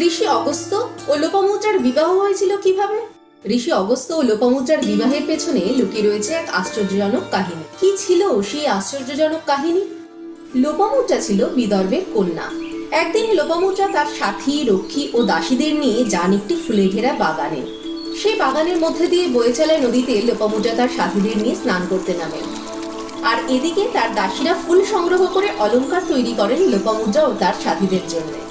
ঋষি অগস্ত ও লোপামুদ্রার বিবাহ হয়েছিল কীভাবে? ঋষি অগস্ত ও লোপামুদ্রার বিবাহের পেছনে লুকিয়ে রয়েছে এক আশ্চর্যজনক কাহিনী। কি ছিল সেই আশ্চর্যজনক কাহিনী? লোপামুদ্রা ছিল বিদর্ভের কন্যা। একদিন লোপামুদ্রা তার সাথী, রক্ষী ও দাসীদের নিয়ে যান একটি ফুলে ঘেরা বাগানে। সেই বাগানের মধ্যে দিয়ে বয়ে চলা নদীতে লোপামুদ্রা তার সাথীদের নিয়ে স্নান করতে নামেন আর এদিকে তার দাসীরা ফুল সংগ্রহ করে অলংকার তৈরি করেন লোপামুদ্রা ও তার সাথীদের জন্য।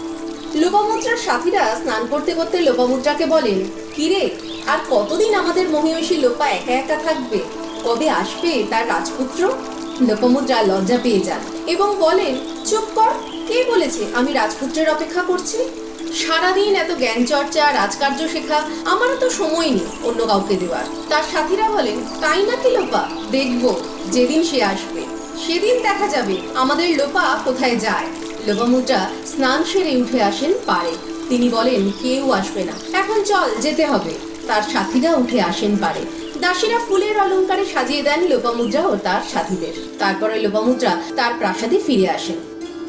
লোপামুদ্রার সাথীরা স্নান করতে করতে লোপামুদ্রাকে বলেন, কিরে, আর কতদিন আমাদের মহিষী লোপা একা একা থাকবে? কবে আসবে তার রাজপুত্র? লোপামুদ্রা লজ্জা পেয়ে যান এবং বলেন, চুপ কর, কে বলেছে আমি রাজপুত্রের অপেক্ষা করছি? সারাদিন এত জ্ঞান চর্চা, রাজকার্য শেখা, আমারও তো সময় নেই অন্য কাউকে দেওয়ার। তার সাথীরা বলেন, তাই নাকি লোপা? দেখব, যেদিন সে আসবে, সেদিন দেখা যাবে আমাদের লোপা কোথায় যায়। লোপামুদ্রা স্নান সেরে উঠে আসেন পারে। তিনি বলেন, কেউ আসবে না। এখন চল, যেতে হবে। তার সাথীরা উঠে আসেন পারে। দাসীরা ফুলের অলংকারে সাজিয়ে দেন লোপামুদ্রা ও তার সাথীদের। তারপরে লোপামুদ্রা তার প্রাসাদে ফিরে আসেন।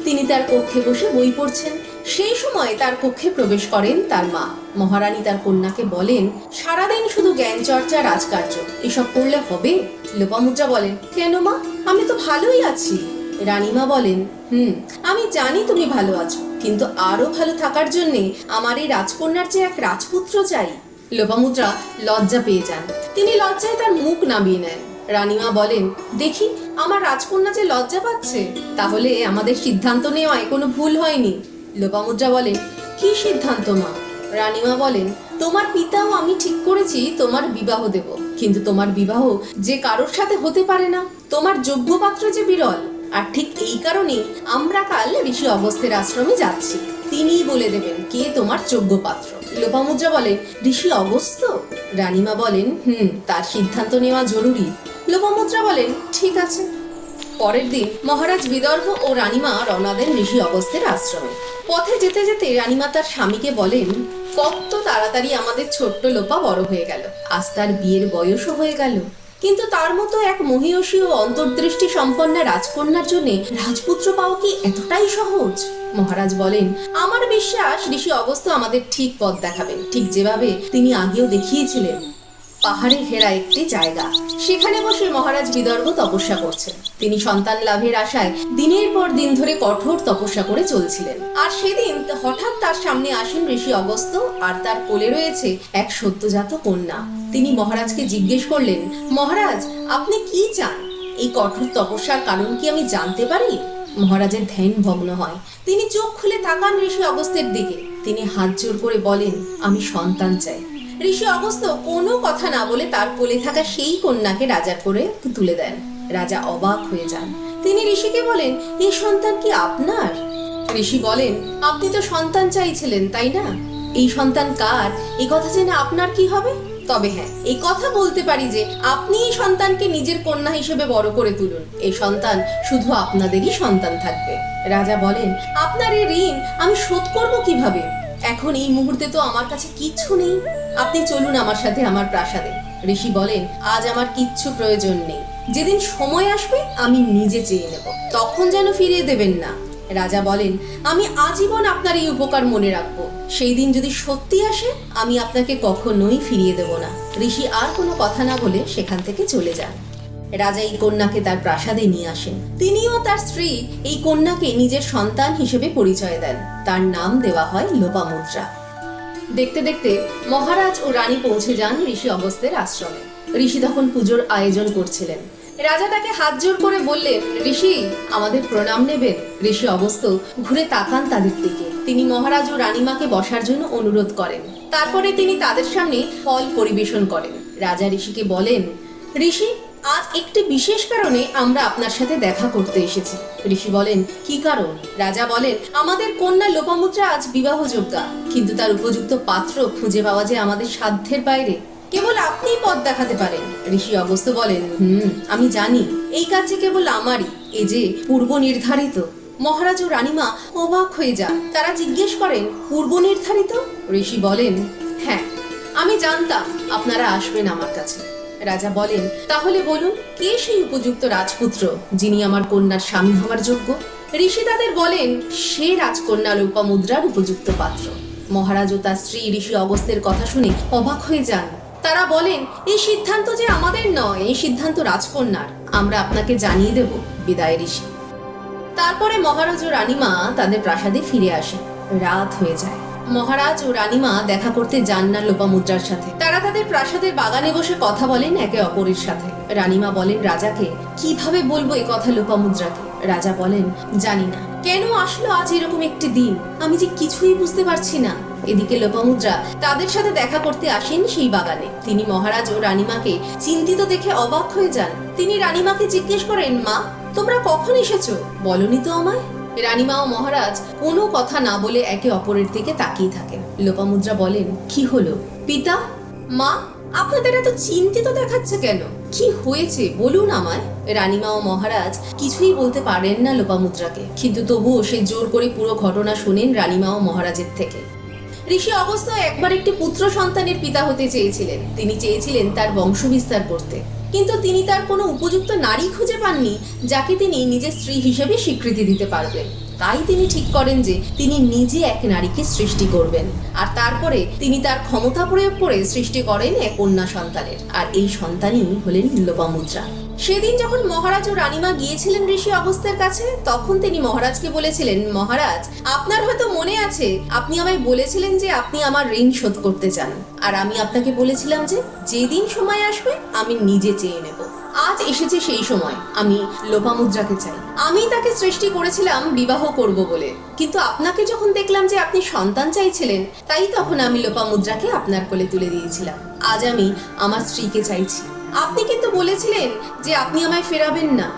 তিনি তার কক্ষে বসে বই পড়ছেন। সেই সময় তার কক্ষে প্রবেশ করেন তার মা। মহারানী তার কন্যাকে বলেন, সারাদিন শুধু জ্ঞান চর্চা, রাজকার্য, এসব করলে হবে? লোপামুদ্রা বলেন, কেন মা? আমি তো ভালোই আছি। রানীমা বলেন, হুম, আমি জানি তুমি ভালো আছো, কিন্তু আরও ভালো থাকার জন্যে আমার এই রাজকন্যার যে এক রাজপুত্র চাই। লোপামুদ্রা লজ্জা পেয়ে যান। তিনি লজ্জায় তার মুখ নামিয়ে নেন। রানীমা বলেন, দেখি, আমার রাজকন্যা যে লজ্জা পাচ্ছে, তাহলে আমাদের সিদ্ধান্ত নেওয়ায় কোনো ভুল হয়নি। লোপামুদ্রা বলেন, কি সিদ্ধান্ত মা? রানীমা বলেন, তোমার পিতাও আমি ঠিক করেছি, তোমার বিবাহ দেব, কিন্তু তোমার বিবাহ যে কারোর সাথে হতে পারে না। তোমার যোগ্য পাত্র যে বিরল আর ঠিক এই কারণেই আমরা কাল ঋষি অগস্ত্যের আশ্রমে যাচ্ছি। তিনিই বলে দেবেন, কে তোমার যোগ্য পাত্র? লোপামুদ্রা বলেন ঋষি অগস্ত্য? রানীমা বলেন, হুম, তার সিদ্ধান্ত নেওয়া জরুরি। লোপামুদ্রা বলেন, ঠিক আছে। পরের দিন মহারাজ বিদর্ভ ও রানীমা রওনা দেন ঋষি অগস্ত্যের আশ্রমে। পথে যেতে যেতে রানীমা তার স্বামীকে বলেন, কত তাড়াতাড়ি আমাদের ছোট্ট লোপা বড় হয়ে গেল। আজ তার বিয়ের বয়সও হয়ে গেল। কিন্তু তার মতো এক মহিয়সী ও অন্তর্দৃষ্টি সম্পন্ন রাজকন্যার জন্য রাজপুত্র পাওয়া কি এতটাই সহজ? মহারাজ বলেন, আমার বিশ্বাস, ঋষি অবস্থা আমাদের ঠিক পথ দেখাবেন। ঠিক যেভাবে তিনি আগেও দেখিয়েছিলেন। পাহাড়ে ঘেরা একটি জায়গা। সেখানে বসে মহারাজ বিদর্ভ তপস্যা করছেন। তিনি সন্তান লাভের আশায় দিনের পর দিন ধরে কঠোর তপস্যা করে চলছিলেন। আর সেদিন হঠাৎ তার সামনে আসেন ঋষি অগস্ত্য, আর তার কোলে রয়েছে এক সদ্যজাত কন্যা। তিনি মহারাজকে জিজ্ঞেস করলেন, মহারাজ, আপনি কি চান? এই কঠোর তপস্যার কারণ কি আমি জানতে পারি? মহারাজের ধ্যান ভগ্ন হয়। তিনি চোখ খুলে তাকান ঋষি অগস্ত্যের দিকে। তিনি হাত জোর করে বলেন, আমি সন্তান চাই। ঋষি অগস্ত্য কোনো কথা না বলে তার কোলে থাকা সেই কন্যাকে রাজার করে তুলে দেন। রাজা অবাক হয়ে যান। তিনি ঋষিকে বলেন এই সন্তান কি আপনার? ঋষি বলেন, আপনি তো সন্তান চাইছিলেন, তাই না? এই সন্তান কার? এই কথা জেনে আপনার কি হবে? তবে হ্যাঁ এই কথা বলতে পারি যে, আপনি এই সন্তানকে নিজের কন্যা হিসেবে বড় করে তুলুন। এই সন্তান শুধু আপনাদেরই সন্তান থাকবে। রাজা বলেন, আপনার এই ঋণ আমি শোধ করব কীভাবে? এখন এই মুহূর্তে তো আমার কাছে কিচ্ছু নেই। আপনি চলুন আমার সাথে আমার প্রাসাদে। ঋষি বলেন, আজ আমার কিচ্ছু প্রয়োজন নেই। যেদিন সময় আসবে, আমি নিজে চেয়ে নেব। তখন যেন ফিরিয়ে দেবেন না। রাজা বলেন, আমি আজীবন আপনার এই উপকার মনে রাখব। সেই দিন যদি সত্যি আসে, আমি আপনাকে কখনোই ফিরিয়ে দেব না। ঋষি আর কোনো কথা না বলে সেখান থেকে চলে যান। রাজা এই কন্যাকে তার প্রাসাদে নিয়ে আসেন। তিনিও তার স্ত্রী এই কন্যাকে নিজের সন্তান হিসেবে পরিচয় দেন। তার নাম দেওয়া হয় লোপামুদ্রা। দেখতে দেখতে মহারাজ ও রানী পৌঁছে যান ঋষি অগস্ত্যের আশ্রমে। ঋষি তখন পুজোর আয়োজন করছিলেন। রাজা তাকে হাত জোর করে বললেন ঋষি, আমাদের প্রণাম নেবেন। ঋষি অগস্ত্য ঘুরে তাকান তাদের দিকে। তিনি মহারাজ ও রানীমাকে বসার জন্য অনুরোধ করেন। তারপরে তিনি তাদের সামনে ফল পরিবেশন করেন। রাজা ঋষিকে বলেন, ঋষি আজ একটি বিশেষ কারণে আমরা আপনার সাথে দেখা করতে এসেছি। ঋষি বলেন, কি কারণ? রাজা বলেন, আমাদের কন্যা লোপামুদ্রা আজ বিবাহযোগ্যা কিন্তু তার উপযুক্ত পাত্র খুঁজে পাওয়া যে আমাদের সাধ্যের বাইরে। কেবল আপনিই পথ দেখাতে পারেন। ঋষি অগস্ত্য বলেন, হুম, আমি জানি। এই কাজে কেবল আমারই, এ যে পূর্ব নির্ধারিত। মহারাজ ও রানীমা অবাক হয়ে যান। তারা জিজ্ঞেস করেন, পূর্ব নির্ধারিত? ঋষি বলেন হ্যাঁ আমি জানতাম, আপনারা আসবেন আমার কাছে। রাজা বলেন, তাহলে বলুন, কে সেই উপযুক্ত রাজপুত্র যিনি আমার কন্যার স্বামী হওয়ার যোগ্য? ঋষি তাদের বলেন, সে রাজকন্যা লোপামুদ্রার উপযুক্ত পাত্র। মহারাজ ও তার স্ত্রী ঋষি অগস্ত্যের কথা শুনে অবাক হয়ে যান। তারা বলেন, এই সিদ্ধান্ত যে আমাদের নয়, এই সিদ্ধান্ত রাজকন্যার। আমরা আপনাকে জানিয়ে দেব, বিদায় ঋষি। তারপরে মহারাজ ও রানীমা তাদের প্রাসাদে ফিরে আসেন। রাত হয়ে যায়। মহারাজ ও রানীমা দেখা করতে যান না লোপামুদ্রার সাথে। তারা তাদের প্রাসাদের বাগানে বসে কথা বলেন একে অপরের সাথে। রানীমা বলেন, রাজাকে কীভাবে বলব এ কথা লোপামুদ্রাকে? রাজা বলেন, জানি না। কেন আসলো আজ এরকম একটি দিন? আমি যে কিছুই বুঝতে পারছি না। এদিকে লোপামুদ্রা তাদের সাথে দেখা করতে আসেন সেই বাগানে। তিনি মহারাজ ও রানীমাকে চিন্তিত দেখে অবাক হয়ে যান। তিনি রানীমাকে জিজ্ঞেস করেন, মা, তোমরা কখন এসেছ? বলনি তো আমায়? রানীমা ও মহারাজ, কোনো কথা না বলে একে অপরের দিকে তাকিয়ে থাকেন। লোপামুদ্রা বলেন, কি হলো? পিতা? মা? আপনাদের এত চিন্তিত দেখাচ্ছে কেন? কি হয়েছে? বলুন আমায়। রানীমা ও মহারাজ কিছুই বলতে পারেন না লোপামুদ্রাকে। কিন্তু তবুও সে জোর করে পুরো ঘটনা শোনেন রানীমা ও মহারাজের থেকে। ঋষি অগস্ত্য একবার একটি পুত্র সন্তানের পিতা হতে চেয়েছিলেন। তিনি চেয়েছিলেন তার বংশ বিস্তার করতে। কিন্তু তিনি তার কোনো উপযুক্ত নারী খুঁজে পাননি, যাকে তিনি নিজের স্ত্রী হিসেবে স্বীকৃতি দিতে পারবেন। তাই তিনি ঠিক করেন যে, তিনি নিজে এক নারীকে সৃষ্টি করবেন। আর তারপরে তিনি তার ক্ষমতা প্রয়োগ করে সৃষ্টি করেন এক কন্যা সন্তানের। আর এই সন্তানই হলেন লোপামুদ্রা সেদিন যখন মহারাজ ও রানীমা গিয়েছিলেন ঋষি অগস্ত্যের কাছে, তখন তিনি মহারাজকে বলেছিলেন, মহারাজ, আপনার হয়তো মনে আছে, আপনি আমায় বলেছিলেন যে আপনি আমার ঋণ শোধ করতে চান। আর আমি আপনাকে বলেছিলাম যে, যেদিন সময় আসবে, আমি নিজে চেয়ে নেব। আজ এসেছে সেই সময়, আমি লোপামুদ্রাকে চাই। আমি তাকে সৃষ্টি করেছিলাম, বিবাহ করব বলে। কিন্তু আপনাকে যখন দেখলাম যে আপনি সন্তান চাইছিলেন, তাই তখন আমি লোপামুদ্রাকে আপনার কোলে তুলে দিয়েছিলাম। আজ আমি আমার স্ত্রীকে চাইছি। আপনি কিন্তু বলেছিলেন যে আপনি আমায় ফেরাবেন না।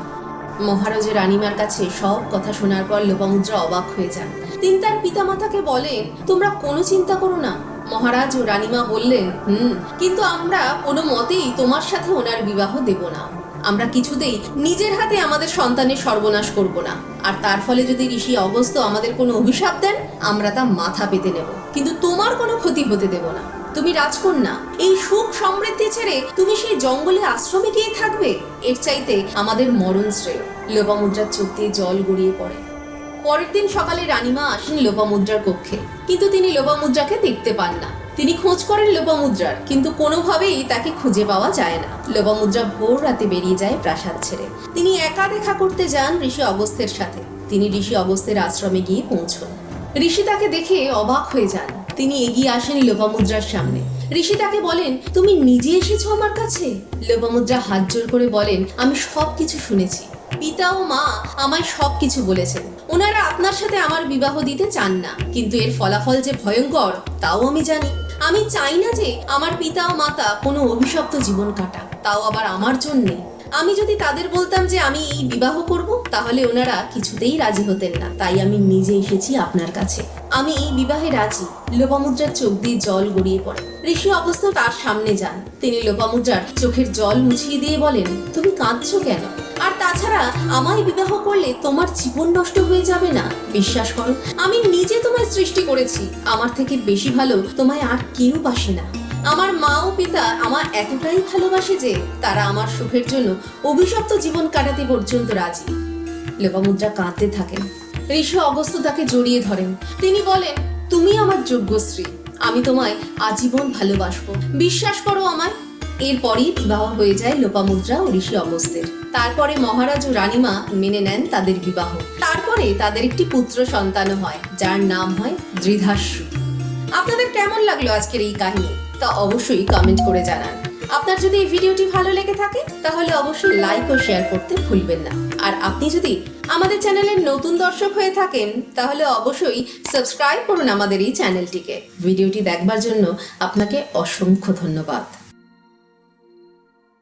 মহারাজের রানীমার কাছে সব কথা শোনার পর লোপামুদ্রা অবাক হয়ে যান। তিনি তার পিতামাতাকে বলেন, তোমরা কোনো চিন্তা করো না। মহারাজ ও রানীমা বললেন, হুম, কিন্তু আমরা কোনো মতেই তোমার সাথে ওনার বিবাহ দেব না। আমরা কিছুতেই নিজের হাতে আমাদের সন্তানের সর্বনাশ করব না। আর তার ফলে যদি ঋষি অগস্ত আমাদের কোনো অভিশাপ দেন, আমরা তা মাথা পেতে নেব। কিন্তু তোমার কোনো ক্ষতি হতে দেব না। তুমি রাজকন্যা, এই সুখ সমৃদ্ধি ছেড়ে তুমি সেই জঙ্গলে আশ্রমে গিয়ে থাকবে? এর চাইতে আমাদের মরণ শ্রেয় লোপামুদ্রার চোখ দিয়ে জল গড়িয়ে পড়ে। পরের দিন সকালে রানীমা আসেন লোপামুদ্রার কক্ষে। কিন্তু তিনি লোপামুদ্রাকে দেখতে পান না। তিনি খোঁজ করেন লোপামুদ্রার, কিন্তু কোনোভাবেই তাকে খুঁজে পাওয়া যায় না। লোপামুদ্রা ভোর রাতে বেরিয়ে যায় প্রাসাদ ছেড়ে। তিনি একা দেখা করতে যান ঋষি অগস্ত্যের সাথে। তিনি ঋষি অগস্ত্যের আশ্রমে গিয়ে পৌঁছন। ঋষি তাকে দেখে অবাক হয়ে যান। তিনি এগিয়ে আসেন লোপামুদ্রার সামনে। ঋষি তাকে বলেন, তুমি নিজে এসেছ আমার কাছে? লোপামুদ্রা হাত জোর করে বলেন, আমি সব কিছু শুনেছি। পিতা ও মা আমায় সব কিছু বলেছেন। ওনারা আপনার সাথে আমার বিবাহ দিতে চান না, কিন্তু এর ফলাফল যে ভয়ঙ্কর, তাও আমি জানি। আমি চাই না যে আমার পিতা ও মাতা কোনো অভিশপ্ত জীবন কাটা তাও আবার আমার জন্যে। আমি যদি তাদের বলতাম যে আমি এই বিবাহ করব, তাহলে ওনারা কিছুতেই রাজি হতেন না। তাই আমি নিজে এসেছি আপনার কাছে। আমি এই বিবাহে রাজি। লোপামুদ্রার চোখ দিয়ে জল গড়িয়ে পড়ে। ঋষি অবস্থা তার সামনে যান। তিনি লোপামুদ্রার চোখের জল মুছিয়ে দিয়ে বলেন, তুমি কাঁদছো কেন? আর তাছাড়া আমায় বিবাহ করলে তোমার জীবন নষ্ট হয়ে যাবে না? বিশ্বাস করো, আমি নিজে তোমায় সৃষ্টি করেছি। আমার থেকে বেশি ভালো তোমায় আর কেউ বাসে না। আমার মা ও পিতা আমার এতটাই ভালোবাসে যে তারা আমার সুখের জন্য অভিশপ্ত জীবন কাটাতে পর্যন্ত রাজি। লোপামুদ্রা কাঁদতে থাকেন। ঋষি অগস্ত তাকে জড়িয়ে ধরেন। তিনি বলেন, তুমি আমার যোগ্য স্ত্রী। আমি তোমায় আজীবন ভালোবাসবো। বিশ্বাস করো আমায়। এরপরই বিবাহ হয়ে যায় লোপামুদ্রা ও ঋষি অগস্তের তারপরে মহারাজ ও রানীমা মেনে নেন তাদের বিবাহ। তারপরে তাদের একটি পুত্র সন্তানও হয়, যার নাম হয় দৃধাশ্রু আপনাদের কেমন লাগল আজকের এই কাহিনী? তা অবশ্যই কমেন্ট করে জানান। আপনার যদি এই ভিডিওটি ভালো লেগে থাকে, তাহলে অবশ্যই লাইক ও শেয়ার করতে ভুলবেন না। আর আপনি যদি আমাদের চ্যানেলের নতুন দর্শক হয়ে থাকেন, তাহলে অবশ্যই সাবস্ক্রাইব করুন আমাদের এই চ্যানেলটিকে ভিডিওটি দেখবার জন্য আপনাকে অসংখ্য ধন্যবাদ।